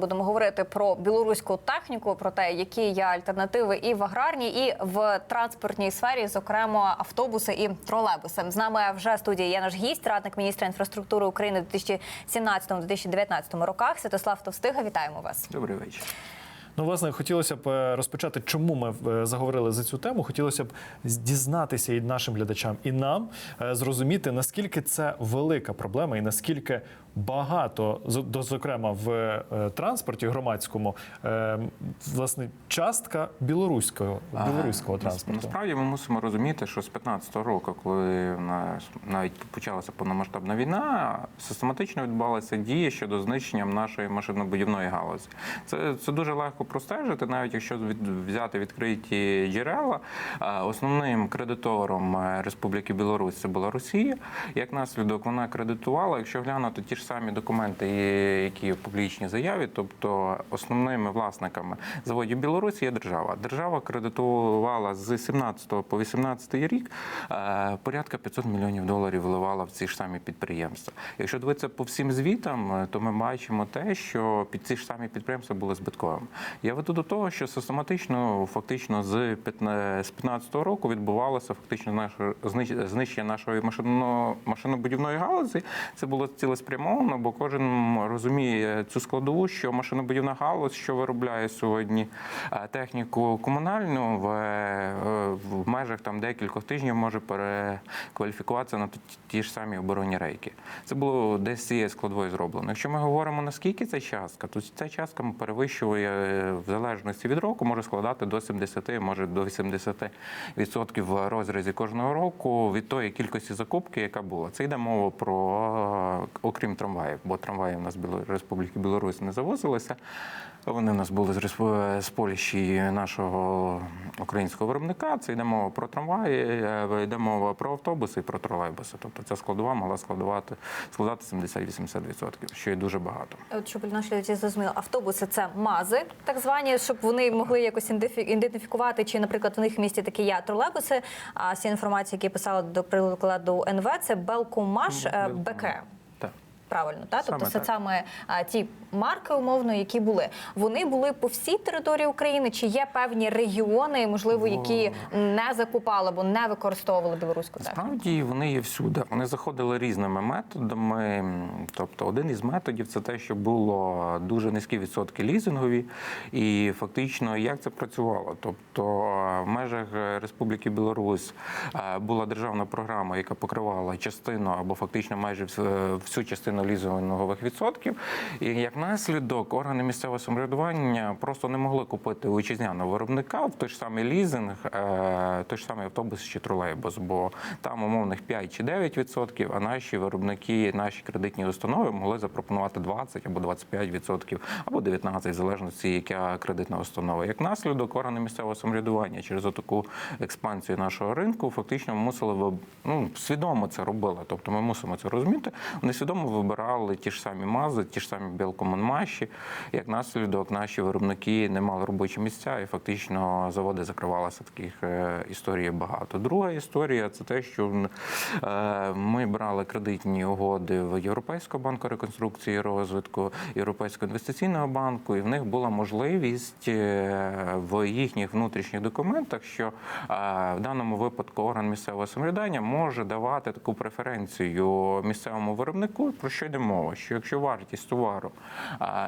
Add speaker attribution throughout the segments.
Speaker 1: Будемо говорити про білоруську техніку, про те, які є альтернативи і в аграрній, і в транспортній сфері, зокрема автобуси і тролейбуси. З нами вже в студії є наш гість, радник міністра інфраструктури України у 2017-2019 роках. Святослав Товстига. Вітаємо вас.
Speaker 2: Добрий вечір.
Speaker 3: Ну, власне, хотілося б е, розпочати, чому ми е, заговорили за цю тему. Хотілося б дізнатися і нашим глядачам, і нам е, зрозуміти, наскільки це велика проблема, і наскільки багато, з- до- зокрема в е, транспорті громадському, е, власне, частка білоруського білоруського
Speaker 2: А,
Speaker 3: транспорту.
Speaker 2: Насправді ми мусимо розуміти, що з 15-го року, коли навіть почалася повномасштабна війна, систематично відбувалися дії щодо знищення нашої машинобудівної галузі. Це, це дуже легко простежити, навіть якщо від, взяти відкриті джерела. Основним кредитором е, Республіки Білорусь це була Росія. Як наслідок, вона кредитувала. Якщо глянути ті ж самі документи, які в публічній заяві, тобто основними власниками заводів Білорусі є держава. Держава кредитувала з 17 по 18 рік е, порядка 500 мільйонів доларів вливала в ці ж самі підприємства. Якщо дивитися по всім звітам, е, то ми бачимо те, що під ці ж самі підприємства були збитковими. Я веду до того, що систематично, фактично, з 15 року відбувалося фактично наше знищ- знищення нашої машино- машинобудівної галузі. Це було цілеспрямовано, бо кожен розуміє цю складову, що машинобудівна галузь, що виробляє сьогодні е, техніку комунальну, в, е, в межах там декількох тижнів може перекваліфікуватися на ті- ж самі оборонні рейки. Це було десь цією складовою зроблено. Якщо ми говоримо наскільки це частка, то ця частка перевищує е, в залежності від року, може складати до 70, може до 80% в розрізі кожного року від тої кількості закупки, яка була. Це йде мова про окрім трамваїв, бо трамваї в нас Біло- Республіки Білорусь не завозилися. Вони в нас були з з Польщі нашого українського виробника. Це йде мова про трамваї, е, йде мова про автобуси і про тролейбуси. Тобто ця складова могла складувати складати 70-80%, що є дуже багато.
Speaker 1: От щоб наші глядачі зрозуміли, автобуси це мази, так звані, щоб вони могли якось ідентифі- ідентифікувати, чи, наприклад, в них в місті такі є тролейбуси. А цієї інформації, які писала до прикладу НВ, це Белкомаш е,
Speaker 2: Белкомаш.
Speaker 1: БК. Правильно, так? Тобто
Speaker 2: Саме
Speaker 1: це
Speaker 2: так.
Speaker 1: саме а, ті марки, умовно, які були. Вони були по всій території України, чи є певні регіони, можливо, які не закупали або не використовували білоруську техніку?
Speaker 2: Насправді вони є всюди. Вони заходили різними методами. Тобто, один із методів це те, що було дуже низькі відсотки лізингові, і фактично як це працювало. Тобто, в межах Республіки Білорусь була державна програма, яка покривала частину або фактично майже всю- всю частину лізингових відсотків. І як наслідок органи місцевого самоврядування просто не могли купити у виробника в той ж самий лізинг, е, той ж самий автобус чи тролейбус, бо там умовних 5 чи 9 відсотків, а наші виробники, наші кредитні установи могли запропонувати 20 або 25 відсотків, або 19, в залежності, яка кредитна установа. Як наслідок, органи місцевого самоврядування через таку експансію нашого ринку фактично мусили ну, свідомо це робили. Тобто ми мусимо це розуміти. Вони свідомо вибирали ті ж самі мази, ті ж самі білкомунмаші. Як наслідок, наші виробники не мали робочі місця, і фактично заводи закривалися. Таких е, історій багато. Друга історія це те, що е, ми брали кредитні угоди в Європейського банку реконструкції і розвитку, Європейського інвестиційного банку, і в них була можливість е, в їхніх внутрішніх документах, що в даному випадку орган місцевого самоврядування може давати таку преференцію місцевому виробнику. Про що йде мова? Що якщо вартість товару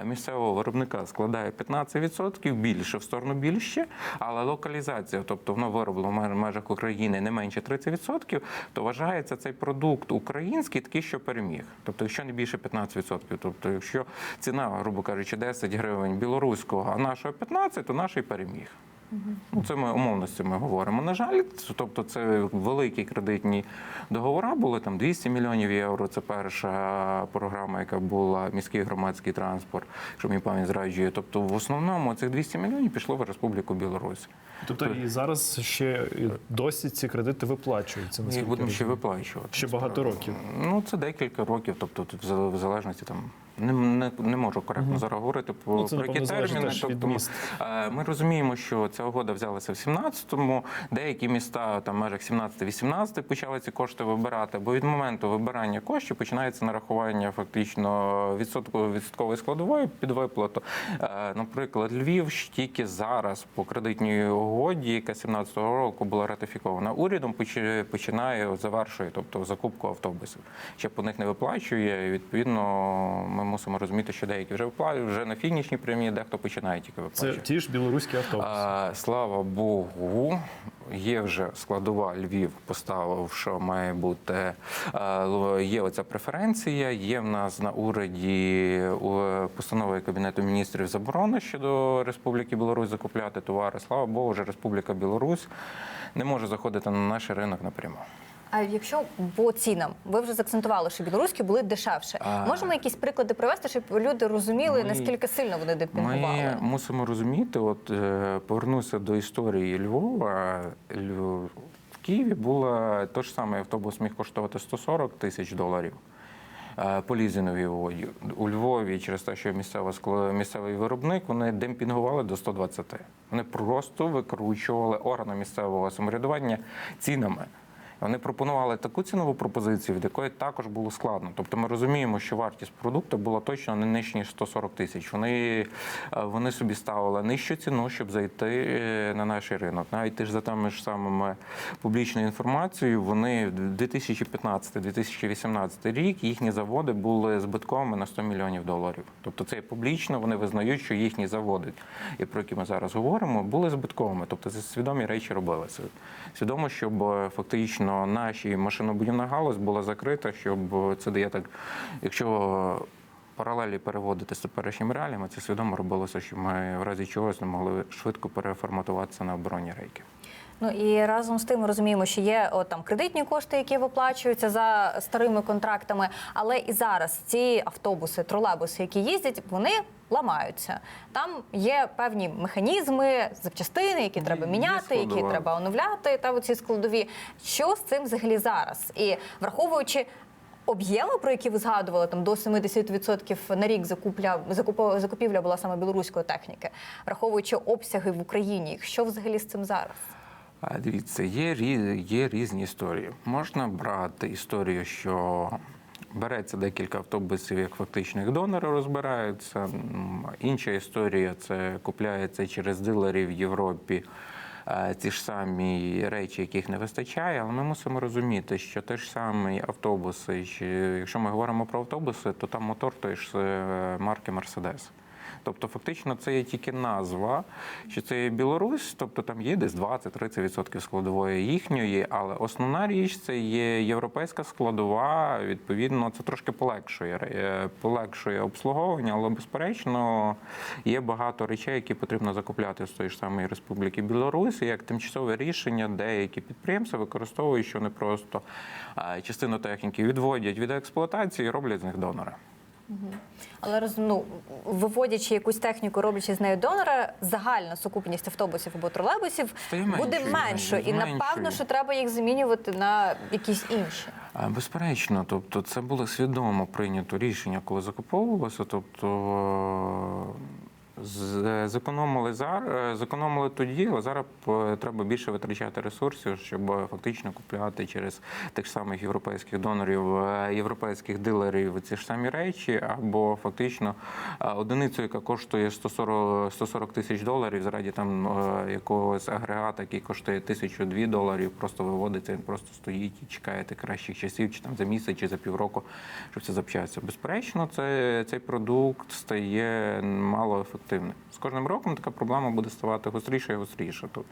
Speaker 2: місцевого виробника складає 15% більше в сторону більше, але локалізація, тобто воно вироблено в межах України не менше 30%, то вважається цей продукт український такий, що переміг. Тобто, якщо не більше 15%. Тобто, якщо ціна, грубо кажучи, 10 гривень білоруського, а нашого 15, то наш переміг. Ну, це ми умовності ми говоримо. На жаль, це- тобто це великі кредитні договори були там 200 мільйонів євро. Це перша програма, яка була міський громадський транспорт, якщо мені пам'ять зраджує. Тобто, в основному цих 200 мільйонів пішло в Республіку Білорусь.
Speaker 3: Тобто і зараз ще досі ці кредити виплачуються.
Speaker 2: Їх будемо ще виплачувати.
Speaker 3: Ще багато років.
Speaker 2: Ну це декілька років, тобто в залежності там Не, не, не можу коректно зараз говорити по
Speaker 3: Ну, це,
Speaker 2: про які терміни. Тобто, е, ми розуміємо, що ця угода взялася в 17-му. Деякі міста там в межах 17-18 почали ці кошти вибирати. Бо від моменту вибирання коштів починається нарахування фактично відсотку відсоткової складової під виплату. Е, Наприклад, Львів тільки зараз по кредитній угоді, яка 17-го року була ратифікована урядом, починає завершує, тобто закупку автобусів. Ще по них не виплачує. І, відповідно, ми мусимо розуміти, що деякі вже виплачують, вже на фінішній прямі, дехто починає тільки
Speaker 3: Це ті ж білоруські автобуси.
Speaker 2: А, слава Богу, є вже складова Львів поставив, що має бути є оця преференція. Є в нас на уряді постанови Кабінету міністрів заборона щодо Республіки Білорусь закупляти товари. Слава Богу, вже Республіка Білорусь не може заходити на наш ринок напряму.
Speaker 1: А якщо по цінам, ви вже заакцентували, що білоруські були дешевше.
Speaker 2: А.
Speaker 1: Можемо якісь приклади привести, щоб люди розуміли,
Speaker 2: Ми-
Speaker 1: наскільки сильно вони демпінгували?
Speaker 2: Ми мусимо розуміти, от е, повернуся до історії Львова. Льв- В Києві була той ж самий автобус міг коштувати 140 тисяч доларів. е, По лізиновій угоді у Львові через те, що місцева місцевий виробник, вони демпінгували до 120. Вони просто викручували органи місцевого самоврядування цінами. Вони пропонували таку цінову пропозицію, від якої також було складно. Тобто ми розуміємо, що вартість продукту була точно не нижче, ніж 140 тисяч. Вони, е, вони собі ставили нижчу ціну, щоб зайти е, на наш ринок. Навіть теж за тими ж самими публічною інформацією, вони в 2015-2018 рік їхні заводи були збитковими на 100 мільйонів доларів. Тобто це публічно, вони визнають, що їхні заводи, і про які ми зараз говоримо, були збитковими. Тобто це свідомі речі робилися. Свідомо, щоб е, фактично наші машинобудівна галузь була закрита, щоб це дає так, якщо паралелі переводити з теперішніми реаліями, це свідомо робилося, щоб ми в разі чогось не могли швидко переформатуватися на оборонні рейки.
Speaker 1: Ну і разом з тим ми розуміємо, що є от, там кредитні кошти, які виплачуються за старими контрактами. Але і зараз ці автобуси, тролейбуси, які їздять, вони ламаються. Там є певні механізми, запчастини, які треба
Speaker 2: є
Speaker 1: міняти, які треба оновляти. Та оці складові. Що з цим взагалі зараз? І враховуючи. Об'єми, про які ви згадували, там до 70% на рік закупля закупівля була саме білоруської техніки, враховуючи обсяги в Україні, що взагалі з цим зараз?
Speaker 2: Дивіться, є, є різні історії. Можна брати історію, що береться декілька автобусів, як фактично їх донори розбираються. Інша історія це купляється через дилерів в Європі. Ті ж самі речі, яких не вистачає, але ми мусимо розуміти, що те ж самі автобуси, якщо ми говоримо про автобуси, то там мотор той ж е, марки Мерседес. Тобто, фактично, це є тільки назва, що це є Білорусь, тобто там є десь 20-30% складової їхньої, але основна річ це є європейська складова. Відповідно, це трошки полегшує е, полегшує обслуговування, але безперечно є багато речей, які потрібно закупляти з тої ж самої Республіки Білорусь. Як тимчасове рішення, деякі підприємства використовують, що не просто частину техніки відводять від експлуатації і роблять з них донори.
Speaker 1: Але роз- ну, виводячи якусь техніку, роблячи з нею донора, загальна сукупність автобусів або тролейбусів
Speaker 2: Стає
Speaker 1: буде
Speaker 2: меншою,
Speaker 1: меншою. І
Speaker 2: меншою.
Speaker 1: напевно, що треба їх замінювати на якісь інші.
Speaker 2: Безперечно, тобто це було свідомо прийнято рішення, коли закуповувалося. Тобто зекономили зараз, зекономили тоді, але зараз е, треба більше витрачати ресурсів, щоб е, фактично купляти через тих самих європейських донорів, е, європейських дилерів ці ж самі речі, або фактично е, одиницю, яка коштує 140, 140 тисяч доларів, заради там е, якогось агрегата, який коштує тисячу дві доларів, просто виводиться, він просто стоїть і чекаєте кращих часів, чи там за місяць, чи за півроку, щоб це запчасться. Безперечно, це, цей продукт стає мало ефективним. З кожним роком така проблема буде ставати гостріше і гостріше тут.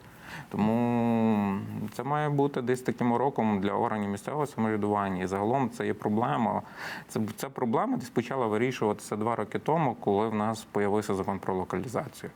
Speaker 2: Тому це має бути десь таким уроком для органів місцевого самоврядування. І загалом це є проблема. Це, ця проблема десь почала вирішуватися два роки тому, коли в нас з'явився закон про локалізацію.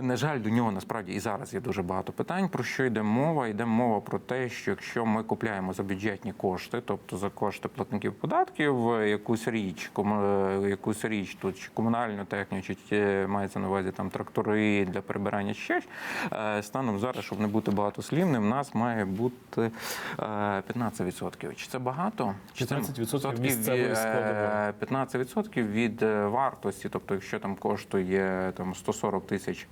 Speaker 2: На жаль, до нього насправді і зараз є дуже багато питань. Про що йде мова? Йде мова про те, що якщо ми купляємо за бюджетні кошти, тобто за кошти платників податків, е, якусь річ, кому- е, якусь річ тут чи комунальну техніку, чи е, мається на увазі там трактори для прибирання чи щось. е, Станом зараз, щоб не бути багатослівним, в нас має бути е, 15%. Чи це багато? Чи це
Speaker 3: 15% місцевої складової.
Speaker 2: Е, 15% від вартості, тобто, якщо там коштує там 140 тисяч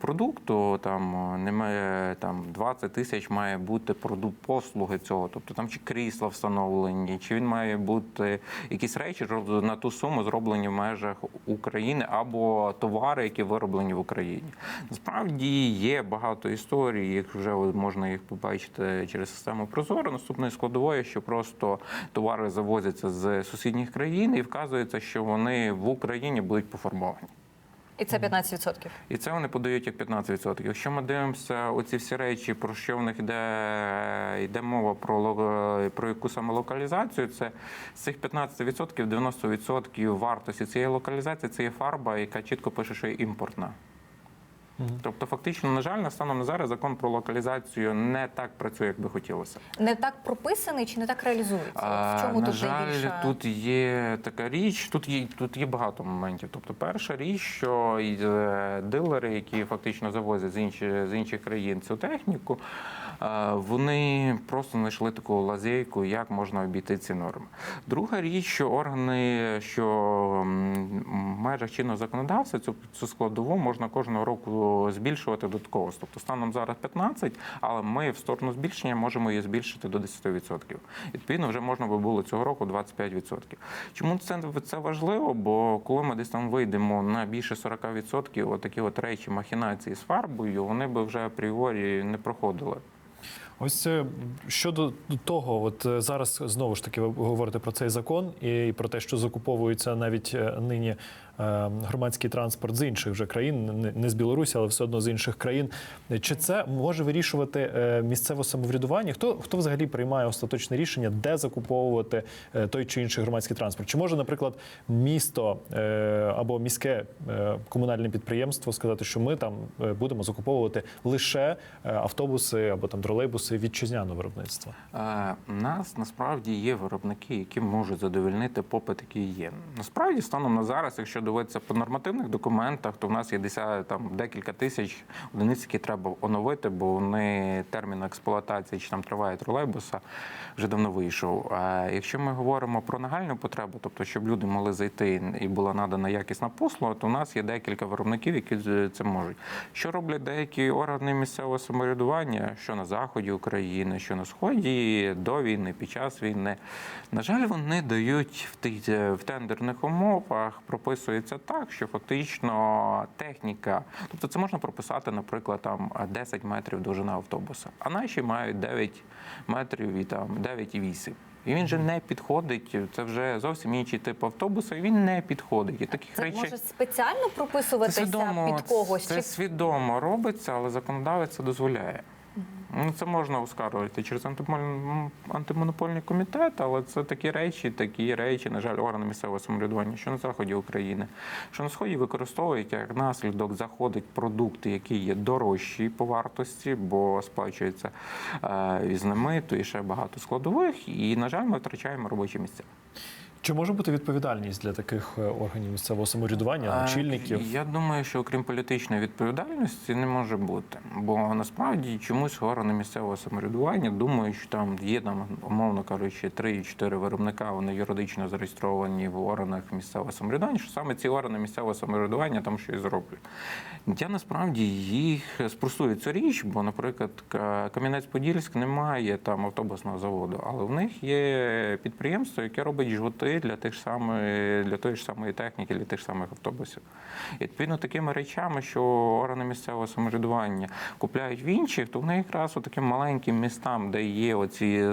Speaker 2: продукту, там е, немає там 20 тисяч має бути продукт послуги цього, тобто там чи крісла встановлені, чи він має бути якісь речі на ту суму зроблені в межах України або товари, які вироблені в Україні. Насправді є багато історій, їх вже можна їх побачити через систему Прозоро. Наступною складовою, що просто товари завозяться з сусідніх країн і вказується, що вони в Україні будуть пофарбовані.
Speaker 1: І це 15%.
Speaker 2: І це вони подають як 15%. Якщо ми дивимося оці всі речі, про що в них йде, йде мова про, про яку саме локалізацію, це з цих 15% 90% вартості цієї локалізації це є фарба, яка чітко пише, що є імпортна. Тобто, фактично, на жаль, на станом на зараз закон про локалізацію не так працює, як би хотілося.
Speaker 1: Не так прописаний чи не так реалізується? А, в чому
Speaker 2: на
Speaker 1: тут
Speaker 2: жаль,
Speaker 1: найбільша...
Speaker 2: тут є така річ. Тут є тут є багато моментів. Тобто, перша річ, що е, дилери, які фактично завозять з інші з інших країн цю техніку, вони просто знайшли таку лазейку, як можна обійти ці норми. Друга річ, що органи, що м, в межах чинного цю, цю складову можна кожного року збільшувати додатково. Тобто станом зараз 15, але ми в сторону збільшення можемо її збільшити до 10%. Відповідно, вже можна би було цього року 25%. Чому це, це важливо? Бо коли ми десь там вийдемо на більше 40%, отакі от речі, махінації з фарбою, вони би вже апріорі не проходили.
Speaker 3: Ось щодо того, от е, зараз знову ж таки ви говорите про цей закон і про те, що закуповується навіть е, нині е, громадський транспорт з інших вже країн, не- з Білорусі, але все одно з інших країн. Чи це може вирішувати місцеве самоврядування? Хто хто взагалі приймає остаточне рішення, де закуповувати той чи інший громадський транспорт? Чи може, наприклад, місто або міське комунальне підприємство сказати, що ми там будемо закуповувати лише автобуси або там тролейбуси вітчизняного виробництва?
Speaker 2: Е, У нас насправді є виробники, які можуть задовольнити попит, який є. Насправді, станом на зараз, якщо дивитися по нормативних документах, то в нас є десят, там декілька тисяч одиниць, які треба оновити, бо вони термін експлуатації чи там триває тролейбуса вже давно вийшов. А якщо ми говоримо про нагальну потребу, тобто щоб люди могли зайти і була надана якісна послуга, то у нас є декілька виробників, які це можуть. Що роблять деякі органи місцевого самоврядування, що на заході України, що на сході до війни, під час війни. На жаль, вони дають в тих в тендерних умовах, прописується так, що фактично техніка, тобто це можна прописати, наприклад, там 10 метрів довжина автобуса, а наші мають 9 метрів і там 9,8. І він же не підходить. Це вже зовсім інший тип автобуса, і він не підходить. І таких
Speaker 1: Це
Speaker 2: речей
Speaker 1: може спеціально прописуватися під когось?
Speaker 2: це
Speaker 1: Чи
Speaker 2: свідомо робиться, але законодавець це дозволяє. Ну, це можна оскаржувати через антимонопольний комітет, але це такі речі, такі речі, на жаль, органи місцевого самоврядування, що на заході України, що на сході використовують як наслідок заходить продукти, які є дорожчі по вартості, бо сплачується е, візними, то і ще багато складових. І, на жаль, ми втрачаємо робочі місця.
Speaker 3: Чи може бути відповідальність для таких е, органів місцевого самоврядування, очільників?
Speaker 2: Я думаю, що окрім політичної відповідальності не може бути. Бо насправді чомусь органи місцевого самоврядування думають, що там є там, умовно кажучи, 3-4 виробника, вони юридично зареєстровані в органах місцевого самоврядування, що саме ці органи місцевого самоврядування там щось зроблять. Я насправді їх спростую цю річ, бо, наприклад, Кам'янець-Подільськ не має там автобусного заводу, але в них є підприємство, яке робить жгути для тих самої, для тої ж самої техніки, для тих самих автобусів. І відповідно такими речами, що органи місцевого самоврядування купляють в інших, то вони якраз таким маленьким містам, де є оці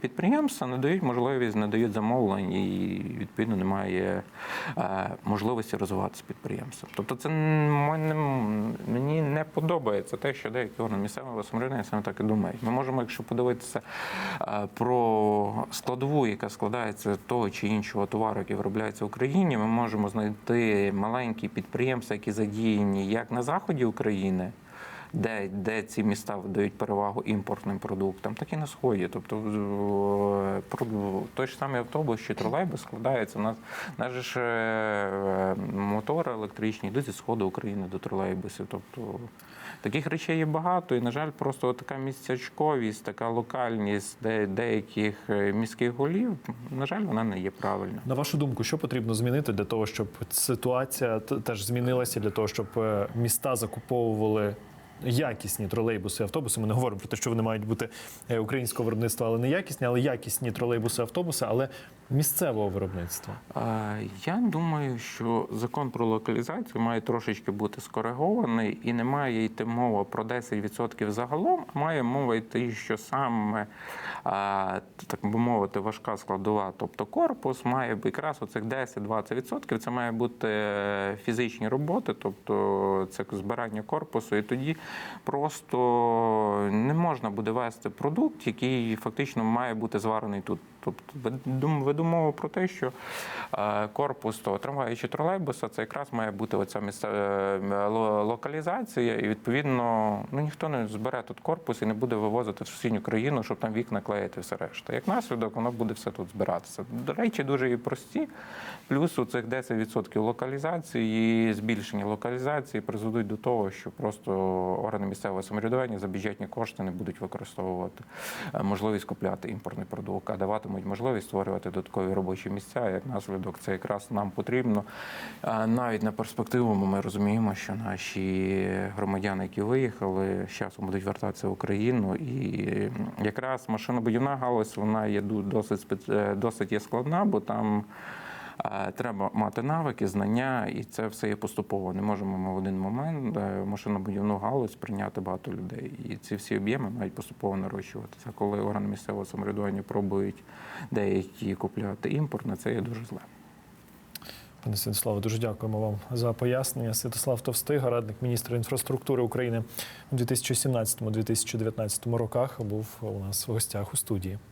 Speaker 2: підприємства, не дають можливість, не дають замовлень, і відповідно немає е, можливості розвиватися підприємством. Тобто, це мені подобається те, що деякі органи місцевого самоврядування саме так і думають. Ми можемо, якщо подивитися е, про складову, яка складається того чи іншого товару, який виробляється в Україні, ми можемо знайти маленькі підприємства, які задіяні як на заході України. Де, де ці міста видають перевагу імпортним продуктам, так і на сході. Тобто той ж самий автобус чи тролейбус складається. У нас нас ж е, мотори електричні йдуть зі сходу України до тролейбусів. Тобто таких речей є багато, і, на жаль, просто така місцячковість, така локальність де, деяких е, міських голів, на жаль, вона не є правильна.
Speaker 3: На вашу думку, що потрібно змінити для того, щоб ситуація теж змінилася, для того, щоб е, міста закуповували якісні тролейбуси, автобуси? Ми не говоримо про те, що вони мають бути е, українського виробництва, але не якісні, але якісні тролейбуси, автобуси, але місцевого виробництва.
Speaker 2: Я думаю, що закон про локалізацію має трошечки бути скоригований і не має йти мова про 10% загалом, а має мова йти, що саме, так би мовити, важка складова, тобто корпус, має якраз оцих 10-20%. Це має бути е, фізичні роботи, тобто це збирання корпусу. І тоді просто не можна буде вести продукт, який фактично має бути зварений тут. Тобто веду- про те, що е, корпус того трамваю чи тролейбуса це якраз має бути оця місце, е, локалізація, і відповідно ну ніхто не збере тут корпус і не буде вивозити в сусідню країну, щоб там вікна клеїти все решта. Як наслідок, воно буде все тут збиратися. До речі, дуже і прості. Плюс у цих 10% локалізації і збільшення локалізації призведуть до того, що просто органи місцевого самоврядування за бюджетні кошти не будуть використовувати е, можливість купляти імпортний продукт, а даватимуть можливість створювати додаткові робочі місця. Як наслідок, це якраз нам потрібно. Навіть на перспективу ми розуміємо, що наші громадяни, які виїхали, з часом будуть вертатися в Україну. І якраз машинобудівна галузь вона є досить е, досить є складна, бо там. Треба мати навики, знання, і це все є поступово. Не можемо ми в один момент е, машинобудівну галузь прийняти багато людей. І ці всі об'єми мають поступово нарощуватися. Коли органи місцевого самоврядування пробують деякі купляти імпортне, це є дуже зле.
Speaker 3: Пане Святославе, дуже дякуємо вам за пояснення. Святослав Товстига, радник міністра інфраструктури України у 2017-2019 роках, був у нас в гостях у студії.